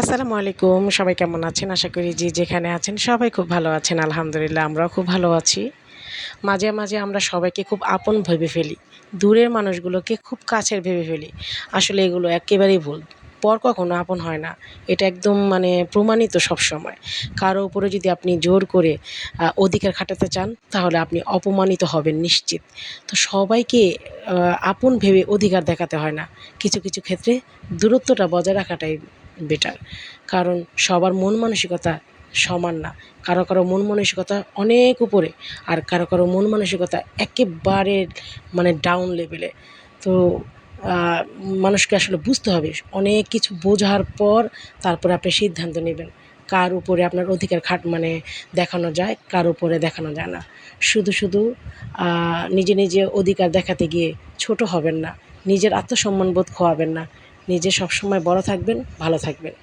আসসালামু আলাইকুম, সবাই কেমন আছেন? আশা করি যে যেখানে আছেন সবাই খুব ভালো আছেন, আলহামদুলিল্লাহ আমরাও খুব ভালো আছি। মাঝে মাঝে আমরা সবাইকে খুব আপন ভেবে ফেলি, দূরের মানুষগুলোকে খুব কাছের ভেবে ফেলি। আসলে এগুলো একেবারেই ভুল, পর কখনো আপন হয় না, এটা একদম মানে প্রমাণিত সবসময়। কারও উপরে যদি আপনি জোর করে অধিকার খাটাতে চান, তাহলে আপনি অপমানিত হবেন নিশ্চিত। তো সবাইকে আপন ভেবে অধিকার দেখাতে হয় না। কিছু কিছু ক্ষেত্রে দূরত্বটা বজায় রাখাটাই বেটার। কারণ সবার মন মানসিকতা সমান না। কারও কারও মন মানসিকতা অনেক উপরে আর কারও কারও মন মানসিকতা একেবারে মানে ডাউন লেভেলে তো মানুষকে আসলে বুঝতে হবে অনেক কিছু বোঝার পর তারপরে আপনি সিদ্ধান্ত নেবেন কার উপরে আপনার অধিকার খাট মানে দেখানো যায়, কার উপরে দেখানো যায় না। শুধু শুধু নিজে নিজে অধিকার দেখাতে গিয়ে ছোট হবেন না। নিজের আত্মসম্মান বোধ খোয়াবেন না। নিজে সবসময় বড় থাকবেন ভালো থাকবেন।